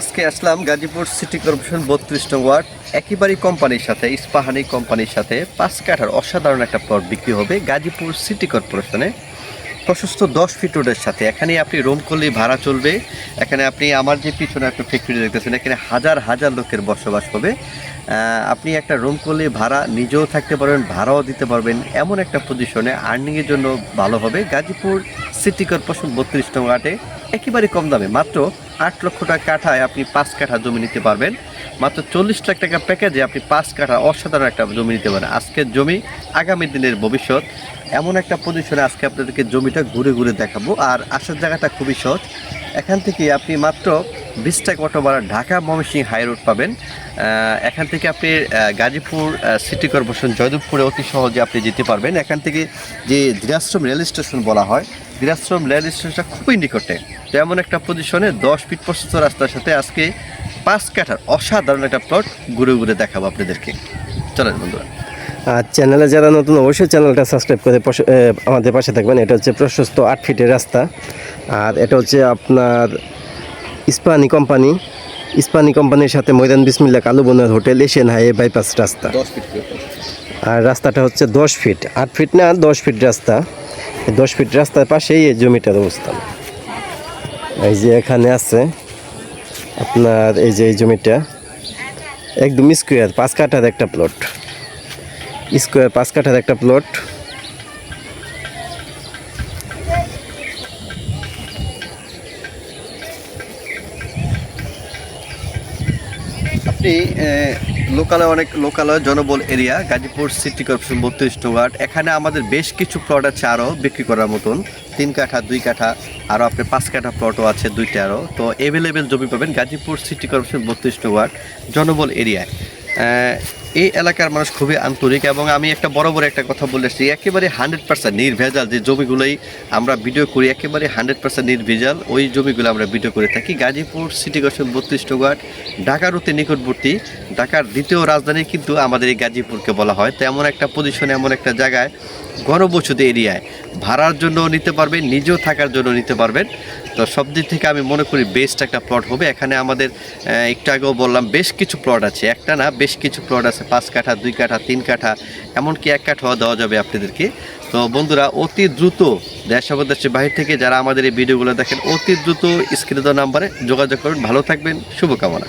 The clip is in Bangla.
আজকে আসলাম গাজীপুর সিটি কর্পোরেশন বত্রিশ ওয়ার্ড। একেবারেই কোম্পানির সাথে ইস্পাহানি কোম্পানির সাথে পাঁচ কাঠার অসাধারণ একটা প্লট বিক্রি হবে গাজীপুর সিটি কর্পোরেশনে। প্রশস্ত দশ ফিট রোডের সাথে। এখানে আপনি রুম করলেই ভাড়া চলবে। এখানে আপনি আমার যে পিছনে একটা ফ্যাক্টরি দেখতেছেন, এখানে হাজার হাজার লোকের বসবাস হবে। আপনি একটা রুম করলে ভাড়া নিজেও থাকতে পারবেন, ভাড়াও দিতে পারবেন। এমন একটা পজিশনে আর্নিংয়ের জন্য ভালো হবে। গাজীপুর সিটি কর্পোরেশন বত্রিশ নং ওয়ার্ডে। একেবারে কম দামে। মাত্র আট লক্ষ টাকা কাঠায় আপনি পাঁচ কাঠা জমি নিতে পারবেন। মাত্র চল্লিশ লাখ টাকা প্যাকেজে আপনি পাঁচ কাঠা অসাধারণ একটা জমি নিতে পারেন। আজকের জমি, আগামী দিনের ভবিষ্যৎ, এমন একটা পজিশনে আজকে আপনাদেরকে জমিটা ঘুরে ঘুরে দেখাবো। আর আসার জায়গাটা খুবই সহজ। এখান থেকে আপনি মাত্র বিশ টাকা অটো ভাড়া ঢাকা ময়মনসিংহ হাই রোড পাবেন। এখান থেকে আপনি গাজীপুর সিটি কর্পোরেশন জয়দেবপুরে অতি সহজে আপনি যেতে পারবেন। এখান থেকে যে দিরাশ্রম রেল স্টেশন বলা হয়, দিরাশ্রম রেল স্টেশনটা খুবই নিকটে। তো এমন একটা পজিশনে দশ ফিট প্রশস্ত রাস্তার সাথে আজকে পাঁচ কাঠার অসাধারণ একটা প্লট ঘুরে ঘুরে দেখাবো আপনাদেরকে। চলেন বন্ধুরা। আর চ্যানেলে যারা নতুন, অবশ্যই চ্যানেলটা সাবস্ক্রাইব করে আমাদের পাশে থাকবেন। এটা হচ্ছে প্রশস্ত আট ফিটের রাস্তা। আর এটা হচ্ছে আপনার ইস্পানি কোম্পানি ইস্পানি কোম্পানির সাথে ময়দান বিসমিল্লা কালুবনের হোটেল এশিয়ান হাইওয়ে বাইপাস রাস্তা। আর রাস্তাটা হচ্ছে দশ ফিট। আট ফিট না দশ ফিট রাস্তা। দশ ফিট রাস্তার পাশেই এই জমিটার অবস্থান। এই যে এখানে আছে আপনার এই যে এই জমিটা একদম স্কোয়ার পাঁচ কাঠার একটা প্লট স্কোয়ার পাঁচ কাঠার একটা প্লট আপনি লোকালয় অনেক লোকালয় জনবল এরিয়া, গাজীপুর সিটি কর্পোরেশন বত্রিশ ওয়ার্ড। এখানে আমাদের বেশ কিছু প্লট আছে আরও বিক্রি করার মতন। তিন কাঠা, দুই কাঠা আরও আপনি পাঁচ কাঠা প্লটও আছে দুইটা আরও তো অ্যাভেলেবেল জমি পাবেন গাজীপুর সিটি কর্পোরেশন বত্রিশ ওয়ার্ড জনবল এরিয়ায়। এই এলাকার মানুষ খুবই আন্তরিক এবং আমি একটা বড় বড় একটা কথা বলেছি একেবারে হান্ড্রেড পার্সেন্ট নির্ভেজাল যে জমিগুলোই আমরা ভিডিও করি, একেবারে হান্ড্রেড পার্সেন্ট নির্ভেজাল ওই জমিগুলো আমরা ভিডিও করে থাকি। গাজীপুর সিটি কর্পোরেশন বত্রিশ ওয়ার্ড ঢাকার অতি নিকটবর্তী, ঢাকার দ্বিতীয় রাজধানী কিন্তু আমাদের এই গাজীপুরকে বলা হয়। তো এমন একটা পজিশনে এমন একটা জায়গায় গণবসতি এরিয়ায় ভাড়ার জন্য নিতে পারবেন, নিজেও থাকার জন্য নিতে পারবেন। তো সব দিক থেকে আমি মনে করি বেস্ট একটা প্লট হবে। এখানে আমাদের একটু আগেও বললাম, বেশ কিছু প্লট আছে। একটা না, বেশ কিছু প্লট আছে, পাঁচ কাঠা, দুই কাঠা, তিন কাঠা, এমনকি এক কাঠাও দেওয়া যাবে আপনাদেরকে। তো বন্ধুরা, অতি দ্রুত দেশ এবং বাহির থেকে যারা আমাদের এই ভিডিওগুলো দেখেন, অতি দ্রুত স্ক্রিনে নাম্বারে যোগাযোগ করবেন ভালো থাকবেন, শুভকামনা।